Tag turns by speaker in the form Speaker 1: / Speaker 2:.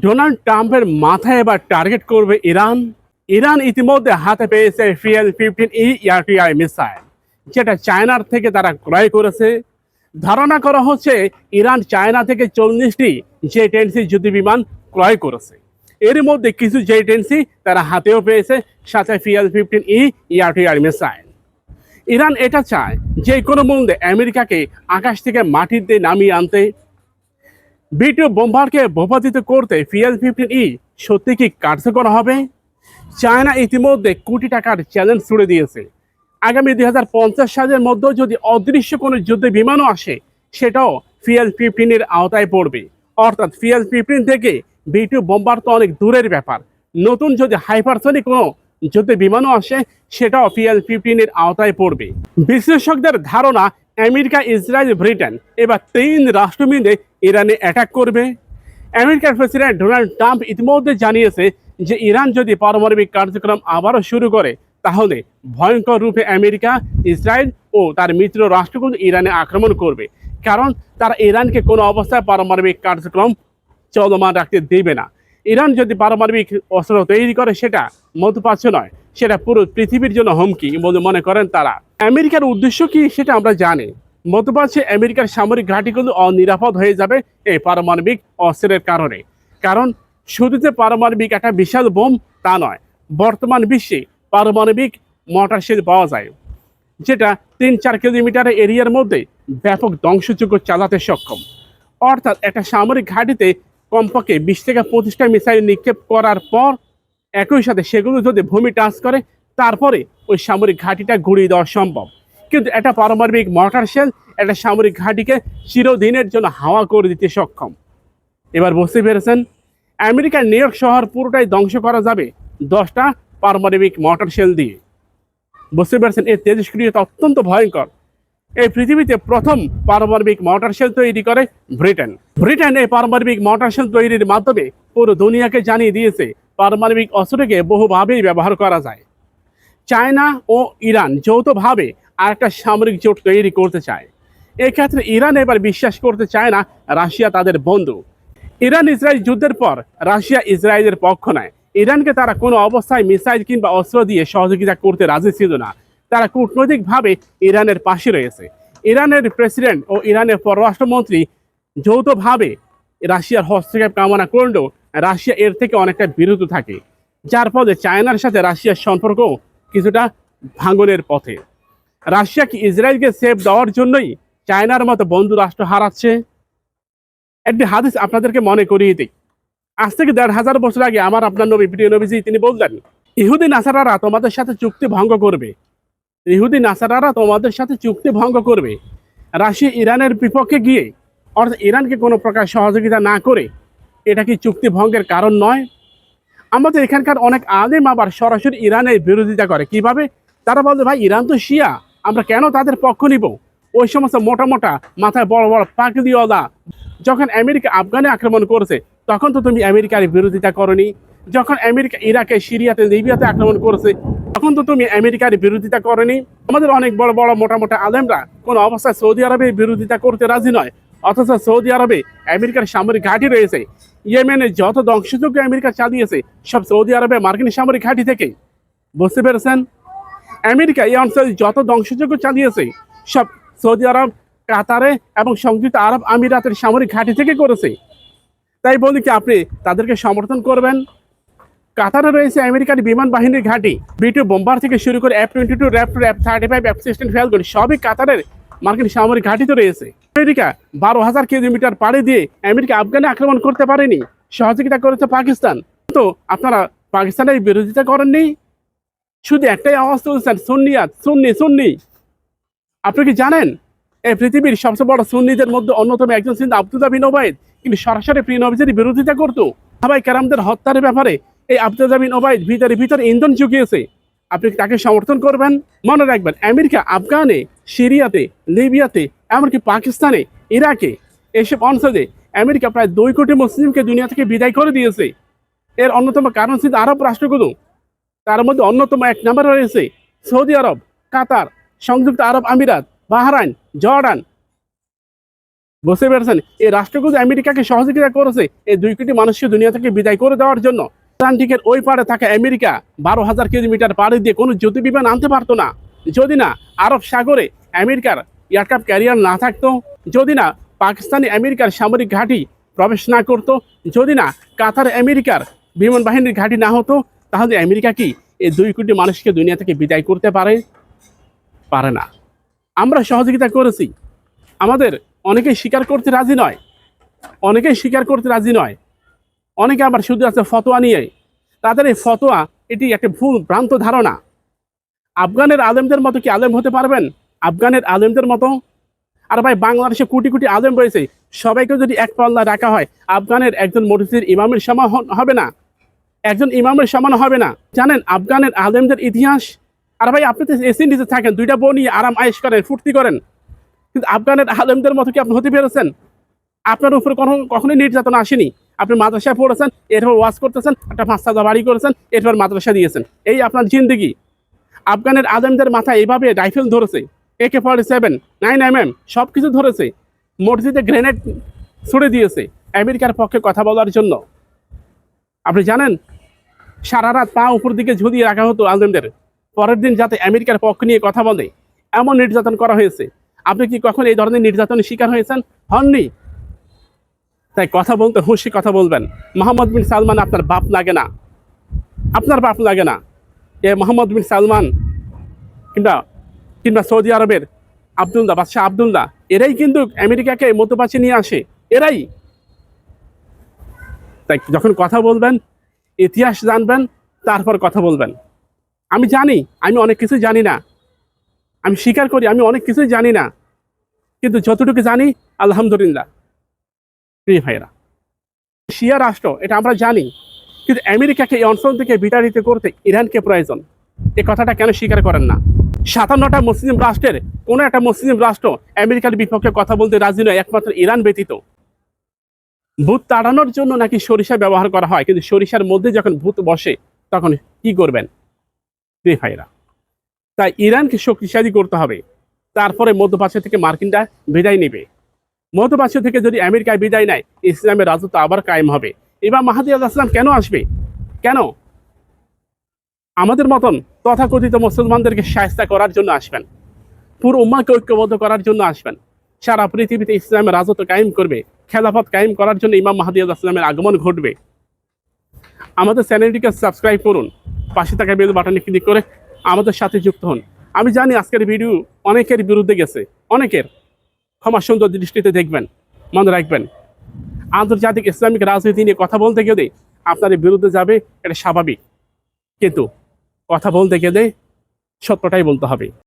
Speaker 1: Donald ট্রাম্পের মাথায় এবার টার্গেট করবে ইরান। ইরান ইতিমধ্যে হাতে পেয়েছে ফিএল ফিফটিন ই ইয়ারটিআই মিসাইল, যেটা চায়নার থেকে তারা ক্রয় করেছে। ধারণা করা হচ্ছে ইরান চায়না থেকে চল্লিশটি জে টেনসি যুদ্ধ বিমান ক্রয় করেছে। এর মধ্যে কিছু জে টেনসি তারা হাতেও পেয়েছে, সাথে ফিএল ফিফটিন ই ইয়ারটিআই মিসাইল। ইরান এটা চায় যে কোনো মূল্যে আমেরিকাকে আকাশ থেকে মাটির দিয়ে নামিয়ে আনতে বিটু বোম্বারকে ভূপাতিত করতে ফিএল ফিফটিন ই সত্যি কি কার্যকর হবে? চায়না ইতিমধ্যে কোটি টাকার চ্যালেঞ্জ ছুড়ে দিয়েছে। আগামী দুই হাজার পঞ্চাশ সালের মধ্যেও যদি অদৃশ্য কোনো যুদ্ধ বিমানও আসে, সেটাও ফিএল ফিফটিনের আওতায় পড়বে। অর্থাৎ ফিএল ফিফটিন থেকে বিটু বোম্বার তো অনেক দূরের ব্যাপার। নতুন যদি হাইপারসনিক কোনো যুদ্ধ বিমানও আসে সেটাও ফিএল ফিফটিনের আওতায় পড়বে। বিশ্লেষকদের ধারণা, আমেরিকা, ইসরায়েল, ব্রিটেন এবার তিন রাষ্ট্র মিলে ইরানে অ্যাটাক করবে। আমেরিকার প্রেসিডেন্ট ডোনাল্ড ট্রাম্প ইতিমধ্যে জানিয়েছে যে ইরান যদি পারমাণবিক কার্যক্রম আবারও শুরু করে, তাহলে ভয়ঙ্কর রূপে আমেরিকা, ইসরায়েল ও তার মিত্র রাষ্ট্রগুলো ইরানে আক্রমণ করবে। কারণ তারা ইরানকে কোনো অবস্থায় পারমাণবিক কার্যক্রম চলমান রাখতে দেবে না। ইরান যদি পারমাণবিক অস্ত্র তৈরি করে, সেটা মধ্যপ্রাচ্য নয়, সেটা পুরো পৃথিবীর জন্য হুমকি বলে মনে করেন তারা। আমেরিকার উদ্দেশ্য কি, সেটা আমরা জানি। মধ্যপ্রাচ্যে আমেরিকার সামরিক ঘাঁটিগুলো অনিরাপদ হয়ে যাবে এই পারমাণবিক অস্ত্রের কারণে। কারণ শুধু যে পারমাণবিক একটা বিশাল বোম, তা নয়, বর্তমান বিশ্বে পারমাণবিক মর্টার শেল পাওয়া যায়, যেটা তিন চার কিলোমিটারের এরিয়ার মধ্যে ব্যাপক ধ্বংসযোগ্য চালাতে সক্ষম। অর্থাৎ একটা সামরিক ঘাঁটিতে কমপক্ষে বিশ থেকে পঁচিশটা মিসাইল নিক্ষেপ করার পর একই সাথে সেগুলো যদি ভূমি টাচ করে, তারপরে ওই সামরিক ঘাঁটিটা ঘুরিয়ে দেওয়া সম্ভব। কিন্তু একটা পারমাণবিক মর্টার শেল একটা সামরিক ঘাঁটিকে চিরদিনের জন্য হাওয়া করে দিতে সক্ষম। এবার বুঝতে পেরেছেন? আমেরিকার নিউ ইয়র্ক শহর পুরোটাই ধ্বংস করা যাবে দশটা পারমাণবিক মর্টার শেল দিয়ে। বুঝতে পেরেছেন? এর তেজস্ক্রিয়তা অত্যন্ত ভয়ঙ্কর। এই পৃথিবীতে প্রথম পারমাণবিক মর্টার শেল তৈরি করে ব্রিটেন। ব্রিটেন এই পারমাণবিক মর্টার শেল তৈরির মাধ্যমে পুরো দুনিয়াকে জানিয়ে দিয়েছে, পারমাণবিক অস্ত্রকে বহুভাবেই ব্যবহার করা যায়। চায়না ও ইরান যৌথভাবে আরেকটা সামরিক জোট তৈরি করতে চায়। এক্ষেত্রে ইরান এবার বিশ্বাস করতে চায় না, রাশিয়া তাদের বন্ধু। ইরান ইসরায়েল যুদ্ধের পর রাশিয়া ইসরায়েলের পক্ষ নেয়। ইরানকে তারা কোনো অবস্থায় মিসাইল কিংবা অস্ত্র দিয়ে সহযোগিতা করতে রাজি ছিল না। তারা কূটনৈতিকভাবে ইরানের পাশে রয়েছে। ইরানের প্রেসিডেন্ট ও ইরানের পররাষ্ট্রমন্ত্রী যৌথভাবে রাশিয়ার হস্তক্ষেপ কামনা করলেও রাশিয়া এর থেকে অনেকটা বিরত থাকে, যার ফলে চায়নার সাথে রাশিয়ার সম্পর্ক কিছুটা ভাঙনের পথে। রাশিয়া কি ইসরায়েলকে সেফ দেওয়ার জন্যই চায়নার মতো বন্ধু রাষ্ট্র হারাচ্ছে? একটি হাদিস আপনাদেরকে মনে করিয়ে দিই। আজ থেকে দেড় হাজার বছর আগে আমার আপনার নবী, প্রিয় নবীজি, তিনি বললেন ইহুদি নাসারারা তোমাদের সাথে চুক্তি ভঙ্গ করবে। ইহুদি নাসারারা তোমাদের সাথে চুক্তি ভঙ্গ করবে। রাশিয়া ইরানের বিপক্ষে গিয়ে, অর্থাৎ ইরানকে কোনো প্রকার সহযোগিতা না করে, এটা কি চুক্তি ভঙ্গের কারণ নয়? আমাদের এখানকার অনেক আলেম আবার সরাসরি ইরানের বিরোধিতা করে। কীভাবে? তারা বলছে ভাই, ইরান তো শিয়া, আমরা কেন তাদের পক্ষ নিব? ওই সমস্ত মোটা মোটা, মাথায় বড় বড় পাকদিওয়ালা যখন আমেরিকা আফগানে আক্রমণ করেছে, তখন তো তুমি আমেরিকার বিরোধিতা করনি। যখন আমেরিকা, ইরাকে, সিরিয়াতে, লিবিয়াতে আক্রমণ করেছে, তখন তো তুমি আমেরিকার বিরোধিতা করেনি। আমাদের অনেক বড় বড়, মোটা মোটা আলেমরা কোনো অবস্থায় সৌদি আরবে বিরোধিতা করতে রাজি নয়। অথচ সৌদি আরবে আমেরিকার সামরিক ঘাঁটি রয়েছে। ইয়েমেনে যত ধ্বংসযোগ্য আমেরিকা চালিয়েছে, সব সৌদি আরবে মার্কিন সামরিক ঘাঁটি থেকে। বুঝতে পেরেছেন? আমেরিকা এই অঞ্চলে যত ধ্বংসযোগ্য চালিয়েছে, সব সৌদি আরব, কাতারে এবং সংযুক্ত আরব আমিরাতের সামরিক ঘাঁটি থেকে করেছে। তাই বলি কি আপনি তাদেরকে সমর্থন করবেন? কাতারে রয়েছে আমেরিকার বিমান বাহিনীর ঘাঁটি। বিটু বোম্বার থেকে শুরু করে F twenty two rap raptor thirty five F sixteen ফেলগুন সবই কাতারের মার্কিন সামরিক ঘাঁটিতে রয়েছে। আমেরিকা বারো হাজার কিলোমিটার পাড়ি দিয়ে আমেরিকা আফগানে আক্রমণ করতে পারেনি। সহযোগিতা করেছে পাকিস্তান। তো আপনারা পাকিস্তানের বিরোধিতা করেননি? শুধু একটাই আওয়াজ তুলছেন, সুন্নিয়াত, সুন্নি সুন্নি। আপনি কি জানেন? এই পৃথিবীর সবচেয়ে বড় সুন্নিদের মধ্যে অন্যতম একজন ছিলেন আব্দুল্লাহ বিন কিন্তু সরাসরি প্রিয় নবীদের বিরোধিতা করতো। সবাই কারামদের হত্যার ব্যাপারে এই আব্দুল্লাহ জামিন ওবায়দ ভিতরে ভিতরে ইন্ধন চুকিয়েছে আপনি তাকে সমর্থন করবেন? মনে রাখবেন, আমেরিকা, আফগানে, সিরিয়াতে, লিবিয়াতে, এমনকি পাকিস্তানে, ইরাকে এসব অঞ্চলে আমেরিকা প্রায় দুই কোটি মুসলিমকে দুনিয়া থেকে বিদায় করে দিয়েছে। এর অন্যতম কারণ ছিল আরব রাষ্ট্রগুলো। তার মধ্যে অন্যতম এক নাম্বার রয়েছে সৌদি আরব, কাতার, সংযুক্ত আরব আমিরাত, বাহরাইন, জর্ডান। বুঝতে পেরেছেন? এই রাষ্ট্রগুলো আমেরিকাকে সহযোগিতা করেছে এই দুই কোটি মানুষকে দুনিয়া থেকে বিদায় করে দেওয়ার জন্য। আটলান্টিকের ওই পারে থাকা আমেরিকা। বারো হাজার কিলোমিটার পাড়ে দিয়ে কোনো জ্যোতি বিমান আনতে পারতো না। যদি না, আরব সাগরে আমেরিকার এয়ারক্রাফট ক্যারিয়ার না থাকতো, যদি না, পাকিস্তানি আমেরিকার সামরিক ঘাঁটি প্রবেশ না করতো, যদি না, কাতার আমেরিকার বিমান বাহিনীর ঘাঁটি না হতো, তাহলে আমেরিকা কি এই দুই কোটি মানুষকে দুনিয়া থেকে বিদায় করতে পারে? পারে না। আমরা সহযোগিতা করেছি। আমাদের অনেকেই স্বীকার করতে রাজি নয়। অনেকেই স্বীকার করতে রাজি নয়। অনেকে আবার শুধু আছে ফতোয়া নিয়ে। তাদের এই ফতোয়া, এটি একটা ভুল, ভ্রান্ত ধারণা। আফগানের আলেমদের মতো কি আলেম হতে পারবেন? আফগানের আলেমদের মতো? আর ভাই, বাংলাদেশে কোটি কোটি আলেম রয়েছে। সবাইকে যদি এক পাল্লা রাখা হয়, আফগানের একজন মসজিদের ইমামের সমান হবে না। একজন ইমামের সমান হবে না। জানেন, আফগানের আলেমদের ইতিহাস? আর ভাই, আপনি তো এসি নিচে থাকেন, দুইটা বউ নিয়ে আরাম আয়েস করেন, ফুর্তি করেন। কিন্তু আফগানের আলেমদের মতো কি আপনি হতে পেরেছেন? আপনার উপরে কখনো কখনোই নির্যাতন আসেনি। আপনি মাদ্রাসায় পড়েছেন, এরপর ওয়াজ করতেছেন, একটা পাঁচ সাদা বাড়ি করেছেন, এরপর মাদ্রাসা দিয়েছেন। এই আপনার জিন্দগি। আফগানের আলেমদের মাথায় এইভাবে রাইফেল ধরেছে AK forty seven nine M M সব কিছু ধরেছে, মসজিদে গ্রেনেড ছুড়ে দিয়েছে, আমেরিকার পক্ষে কথা বলার জন্য। আপনি জানেন, সারা রাত পা উপর দিকে ঝুলিয়ে রাখা হতো আলেমদের পরের দিন যাতে আমেরিকার পক্ষ নিয়ে কথা বলে, এমন নির্যাতন করা হয়েছে। আপনি কি কখন এই ধরনের নির্যাতনের শিকার হয়েছেন? হননি। তাই কথা বলতে হুঁশি কথা বলবেন। মোহাম্মদ বিন সালমান আপনার বাপ লাগে না। আপনার বাপ লাগে না। এ মোহাম্মদ বিন সালমান কিংবা কিংবা সৌদি আরবের আবদুল্লাহ, বাদশাহ আবদুল্লাহ, এরাই কিন্তু আমেরিকাকে মধ্যপ্রাচ্যে নিয়ে আসে। এরাই। তাই যখন কথা বলবেন, ইতিহাস জানবেন, তারপর কথা বলবেন। আমি জানি, আমি অনেক কিছু জানি না। আমি স্বীকার করি, আমি অনেক কিছুই জানি না। কিন্তু যতটুকু জানি, আলহামদুলিল্লাহ। প্রিয় ভাইরা শিয়া রাষ্ট্র, এটা আমরা জানি, কিন্তু আমেরিকাকে এই অঞ্চল থেকে বিতাড়িত করতে ইরানকে প্রয়োজন। এ কথাটা কেন স্বীকার করেন না? সাতান্নটা মুসলিম রাষ্ট্রের কোনো একটা মুসলিম রাষ্ট্র আমেরিকার বিপক্ষে কথা বলতে রাজি নয়, একমাত্র ইরান ব্যতীত। ভূত তাড়ানোর জন্য নাকি সরিষা ব্যবহার করা হয়? কিন্তু সরিষার মধ্যে যখন ভূত বসে, তখন কি করবেন? প্রিয় ভাইরা তাই ইরানকে শক্তিশালী করতে হবে। তারপরে মধ্যপ্রাচ্য থেকে মার্কিনরা বিদায় নেবে। মধ্যপ্রাচ্য থেকে যদি আমেরিকায় বিদায় নেয়, ইসলামের রাজত্ব আবার কায়েম হবে। এবার মাহাদি আল ইসলাম কেন আসবে? কেন? আমাদের মতন তথাকথিত মুসলমানদেরকে সাহস্তা করার জন্য আসবেন। পুরো উম্মাকে ঐক্যবদ্ধ করার জন্য আসবেন। সারা পৃথিবীতে ইসলামের রাজত্ব কায়েম করবে, খেলাফত কায়েম করার জন্য ইমাম মাহাদি আল ইসলামের আগমন ঘটবে। আমাদের চ্যানেলটিকে সাবস্ক্রাইব করুন, পাশে থাকা বেল বাটনে ক্লিক করে আমাদের সাথে যুক্ত হন। আমি জানি আজকের ভিডিও অনেকের বিরুদ্ধে গেছে, অনেকের। ক্ষমা সুন্দর দৃষ্টিতে দেখবেন, মনে রাখবেন। আন্তর্জাতিক ইসলামিক রাজনীতি নিয়ে কথা বলতে গেলে আপনার বিরুদ্ধে যাবে, এটা স্বাভাবিক। কিন্তু কথা বলতে গেলে সত্যটাই বলতে হবে।